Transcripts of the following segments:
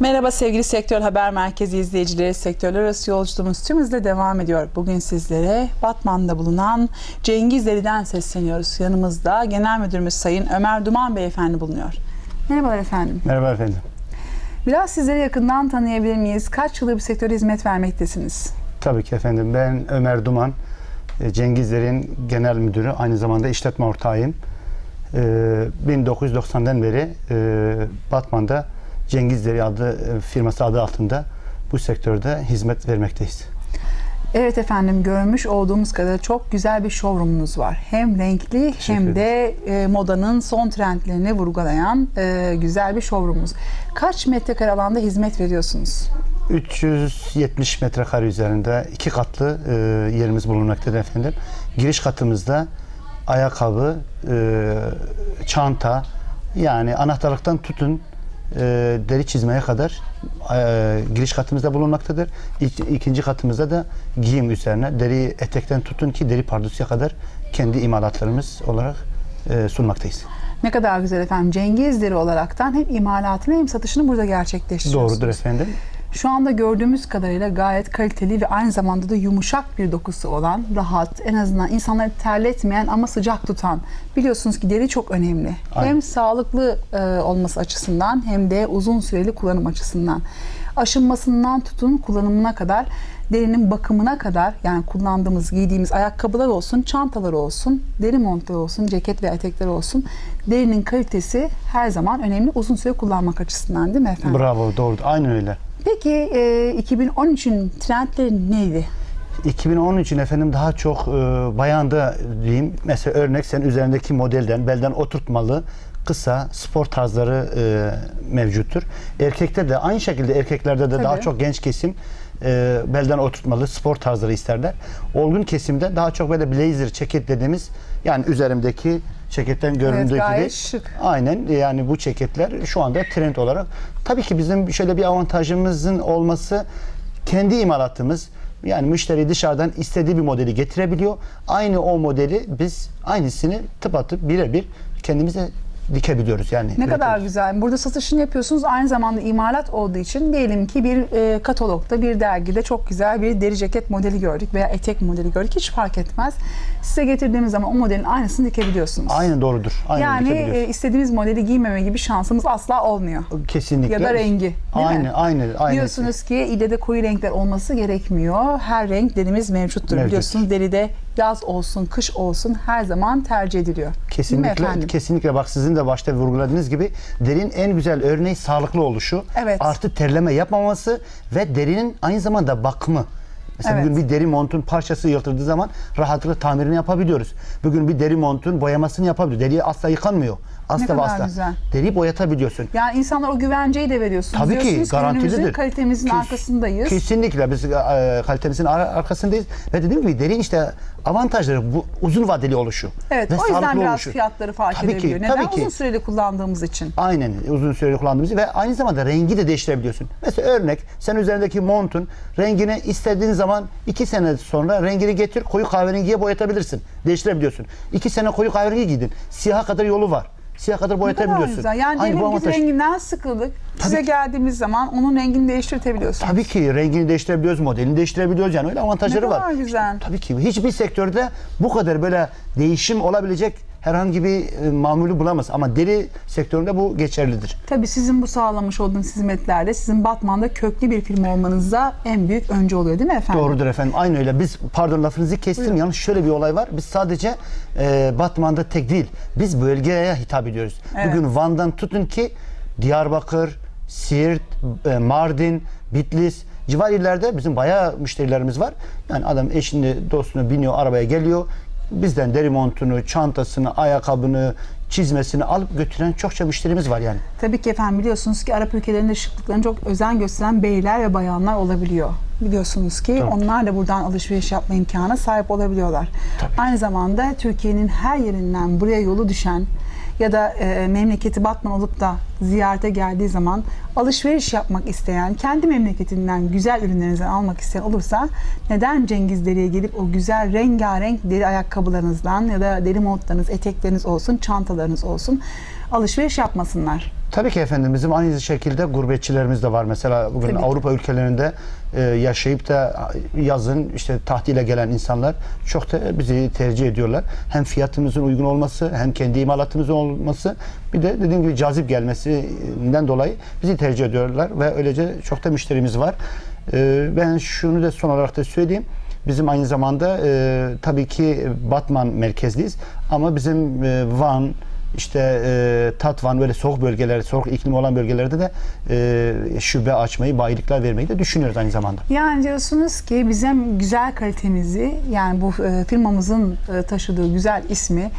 Merhaba sevgili Sektör Haber Merkezi izleyicileri. Sektörler arası yolculuğumuz tüm hızla devam ediyor. Bugün sizlere Batman'da bulunan Cengiz Deri'den sesleniyoruz. Yanımızda Genel Müdürümüz Sayın Ömer Duman Beyefendi bulunuyor. Merhabalar efendim. Merhaba efendim. Biraz sizleri yakından tanıyabilir miyiz? Kaç yıldır bu sektöre hizmet vermektesiniz? Tabii ki efendim. Ben Ömer Duman, e, Cengizler'in genel müdürü, aynı zamanda işletme ortağıyım. E, 1990'dan beri e, Batman'da Cengizleri adı e, firması adı altında bu sektörde hizmet vermekteyiz. Evet efendim görmüş olduğumuz kadar çok güzel bir showroom'unuz var. Hem renkli Teşekkür hem de e, modanın son trendlerini vurgulayan e, güzel bir showroom'umuz. Kaç metrekare alanda hizmet veriyorsunuz? 370 metrekare üzerinde iki katlı e, yerimiz bulunmaktadır efendim. Giriş katımızda ayakkabı, e, çanta yani anahtarlıktan tutun e, deri çizmeye kadar e, giriş katımızda bulunmaktadır. İk, ikinci katımızda da giyim üzerine deri etekten tutun ki deri pardusya kadar kendi imalatlarımız olarak e, sunmaktayız. Ne kadar güzel efendim. Cengiz Deri olaraktan hem imalatını hem satışını burada gerçekleştiriyorsunuz. Doğrudur efendim. Şu anda gördüğümüz kadarıyla gayet kaliteli ve aynı zamanda da yumuşak bir dokusu olan, rahat, en azından insanları terletmeyen ama sıcak tutan. Biliyorsunuz ki deri çok önemli. Aynen. Hem sağlıklı e, olması açısından hem de uzun süreli kullanım açısından. Aşınmasından tutun kullanımına kadar, derinin bakımına kadar yani kullandığımız, giydiğimiz ayakkabılar olsun, çantalar olsun, deri montları olsun, ceket ve etekler olsun. Derinin kalitesi her zaman önemli uzun süre kullanmak açısından değil mi efendim? Bravo, doğrudur. Aynen öyle. Peki e, 2013'ün trendleri neydi? 2013'ün efendim daha çok e, bayanda diyeyim. Mesela örnek sen üzerindeki modelden belden oturtmalı kısa spor tarzları e, mevcuttur. Erkekte de aynı şekilde erkeklerde de Tabii. daha çok genç kesim e, belden oturtmalı spor tarzları isterler. Olgun kesimde daha çok böyle blazer ceket dediğimiz yani üzerimdeki ceketten göründüğü gibi gayet şık. Aynen yani bu ceketler şu anda trend olarak tabii ki bizim şöyle bir avantajımızın olması kendi imalatımız yani müşteri dışarıdan istediği bir modeli getirebiliyor. Aynı o modeli biz aynısını tıpatıp birebir kendimize dikebiliyoruz yani. Ne kadar güzel. Burada satışını yapıyorsunuz. Aynı zamanda imalat olduğu için diyelim ki bir e, katalogda, bir dergide çok güzel bir deri ceket modeli gördük veya etek modeli gördük. Hiç fark etmez. Size getirdiğimiz zaman o modelin aynısını dikebiliyorsunuz. Aynen doğrudur. Aynen yani e, istediğimiz modeli giymeme gibi şansımız asla olmuyor. kesinlikle. Ya da rengi. Aynen, aynen, aynen. Biliyorsunuz ki ille de koyu renkler olması gerekmiyor. Her renk derimiz mevcuttur. Mevcut. Biliyorsunuz deride yaz olsun, kış olsun her zaman tercih ediliyor. Kesinlikle, kesinlikle bak sizin de başta vurguladığınız gibi derinin en güzel örneği sağlıklı oluşu. Evet. Artı terleme yapmaması ve derinin aynı zamanda bakımı. Mesela Evet. bugün bir deri montun parçası yırtıldığı zaman rahatlıkla tamirini yapabiliyoruz. Bugün bir deri montun boyamasını yapabiliyoruz. Deri asla yıkanmıyor. Asla ve kadar asla. güzel. Deriyi boyatabiliyorsun. Yani insanlar o güvenceyi de veriyorsunuz. Tabii ki Diyorsunuz garantilidir. ürünümüzün kalitemizin Kes- arkasındayız. Kesinlikle biz e, kalitemizin ar- arkasındayız. Ve dediğim gibi derinin işte avantajları bu uzun vadeli oluşu. Evet ve o yüzden sağlıklı biraz oluşu. fiyatları fark Tabii ki, edebiliyor. Neden? tabii ki. Uzun süreli kullandığımız için. Aynen uzun süreli kullandığımız ve aynı zamanda rengi de değiştirebiliyorsun. Mesela örnek sen üzerindeki montun rengini istediğin zaman iki sene sonra rengini getir koyu kahverengiye boyatabilirsin. Değiştirebiliyorsun. İki sene koyu kahverengi giydin. Siyaha kadar yolu var. Siyah kadar boyatabiliyorsun. güzel. Yani Aynı diyelim biz renginden sıkıldık. Size Tabii ki. geldiğimiz zaman onun rengini değiştirtebiliyorsunuz. Tabii ki rengini değiştirebiliyoruz, modelini değiştirebiliyoruz yani öyle avantajları Ne var. kadar güzel. Tabii ki hiçbir sektörde bu kadar böyle değişim olabilecek herhangi bir e, mamulü bulamaz ama deri sektöründe bu geçerlidir. Tabii sizin bu sağlamış olduğunuz hizmetlerde sizin Batman'da köklü bir firma olmanıza en büyük önce oluyor değil mi efendim? Doğrudur efendim. Aynı öyle. Biz pardon lafınızı kestim. Yalnız şöyle bir olay var. Biz sadece e, Batman'da tek değil. Biz bölgeye hitap ediyoruz. Evet. Bugün Van'dan tutun ki Diyarbakır, Siirt, e, Mardin, Bitlis civar illerde bizim bayağı müşterilerimiz var. Yani adam eşini, dostunu biniyor, arabaya geliyor. Bizden deri montunu, çantasını, ayakkabını, çizmesini alıp götüren çokça müşterimiz var yani. Tabii ki efendim biliyorsunuz ki Arap ülkelerinde şıklıklarına çok özen gösteren beyler ve bayanlar olabiliyor. Biliyorsunuz ki Tabii. onlar da buradan alışveriş yapma imkanına sahip olabiliyorlar. Tabii. Aynı zamanda Türkiye'nin her yerinden buraya yolu düşen ya da e, memleketi Batman olup da ziyarete geldiği zaman alışveriş yapmak isteyen, kendi memleketinden güzel ürünlerinizi almak isteyen olursa neden Cengiz Deri'ye gelip o güzel rengarenk deri ayakkabılarınızdan ya da deri montlarınız, etekleriniz olsun, çantalarınız olsun alışveriş yapmasınlar. Tabii ki efendim bizim aynı şekilde gurbetçilerimiz de var. Mesela bugün Tabii ki. Avrupa ülkelerinde e, yaşayıp da yazın işte tatile gelen insanlar çok da bizi tercih ediyorlar. Hem fiyatımızın uygun olması hem kendi imalatımızın olması bir de dediğim gibi cazip gelmesinden dolayı bizi tercih ediyorlar ve öylece çok da müşterimiz var. E, ben şunu da son olarak da söyleyeyim. Bizim aynı zamanda e, tabii ki Batman merkezliyiz ama bizim e, Van, işte e, Tatvan böyle soğuk bölgeler, soğuk iklim olan bölgelerde de e, şube açmayı, bayilikler vermeyi de düşünüyoruz aynı zamanda. Yani diyorsunuz ki bizim güzel kalitemizi yani bu e, firmamızın e, taşıdığı güzel ismi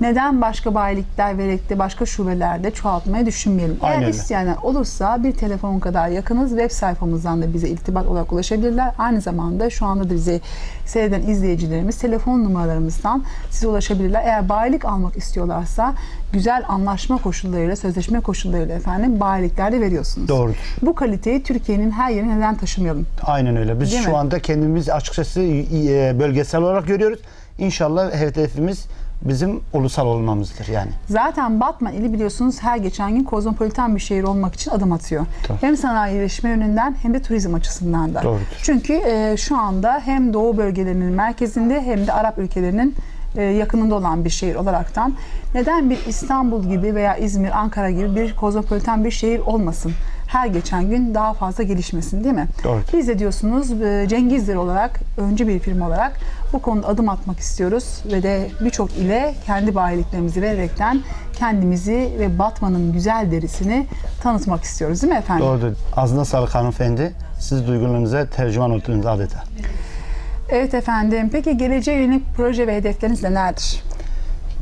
neden başka bayilikler de başka şubelerde çoğaltmayı düşünmeyelim. Aynen Eğer öyle. isteyenler olursa bir telefon kadar yakınız web sayfamızdan da bize irtibat olarak ulaşabilirler. Aynı zamanda şu anda da bizi seyreden izleyicilerimiz telefon numaralarımızdan size ulaşabilirler. Eğer bayilik almak istiyorlarsa güzel anlaşma koşullarıyla, sözleşme koşullarıyla efendim bayiliklerde veriyorsunuz. Doğrudur. Bu kaliteyi Türkiye'nin her yerine neden taşımayalım? Aynen öyle. Biz Değil şu mi? anda kendimiz açıkçası e, bölgesel olarak görüyoruz. İnşallah hedefimiz bizim ulusal olmamızdır yani. Zaten Batman ili biliyorsunuz her geçen gün kozmopolitan bir şehir olmak için adım atıyor. Tabii. Hem sanayileşme yönünden hem de turizm açısından da. Doğrudur. Çünkü e, şu anda hem doğu bölgelerinin merkezinde hem de Arap ülkelerinin e, yakınında olan bir şehir olaraktan neden bir İstanbul gibi veya İzmir, Ankara gibi bir kozmopolitan bir şehir olmasın? Her geçen gün daha fazla gelişmesin değil mi? Doğrudur. Biz de diyorsunuz e, Cengizler olarak, öncü bir firma olarak bu konuda adım atmak istiyoruz ve de birçok ile kendi bayiliklerimizi vererekten kendimizi ve Batman'ın güzel derisini tanıtmak istiyoruz değil mi efendim? Doğrudur. Ağzına sağlık hanımefendi. Siz duygularınıza tercüman oldunuz adeta. Evet efendim. Peki geleceğe yönelik proje ve hedefleriniz nelerdir?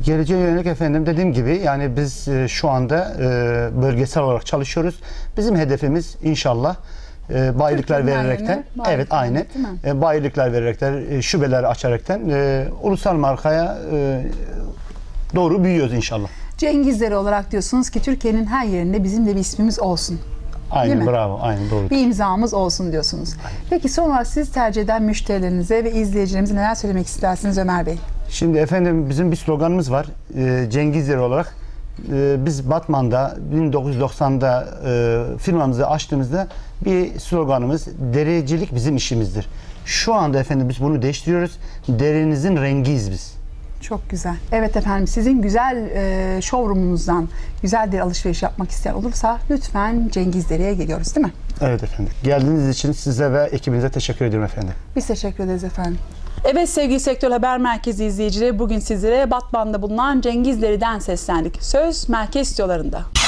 Geleceğe yönelik efendim dediğim gibi yani biz e, şu anda e, bölgesel olarak çalışıyoruz. Bizim hedefimiz inşallah e, bayilikler Türkiye'nin vererekten bayilik evet aynı değil mi? e, bayilikler vererekten e, şubeler açaraktan e, ulusal markaya e, doğru büyüyoruz inşallah. Cengizleri olarak diyorsunuz ki Türkiye'nin her yerinde bizim de bir ismimiz olsun. Aynen mi? bravo aynen doğru. Bir imzamız olsun diyorsunuz. Peki son olarak siz tercih eden müşterilerinize ve izleyicilerimize neler söylemek istersiniz Ömer Bey? Şimdi efendim bizim bir sloganımız var. E, Cengizleri olarak e, biz Batman'da 1990'da e, firmamızı açtığımızda bir sloganımız derecilik bizim işimizdir. Şu anda efendim biz bunu değiştiriyoruz. Derinizin rengiyiz biz. Çok güzel. Evet efendim sizin güzel e, showroom'unuzdan güzel bir alışveriş yapmak isteyen olursa lütfen Cengiz Dere'ye geliyoruz değil mi? Evet efendim. Geldiğiniz için size ve ekibinize teşekkür ediyorum efendim. Biz teşekkür ederiz efendim. Evet sevgili Sektör Haber Merkezi izleyicileri bugün sizlere Batman'da bulunan Cengiz Deri'den seslendik. Söz merkez stüdyolarında.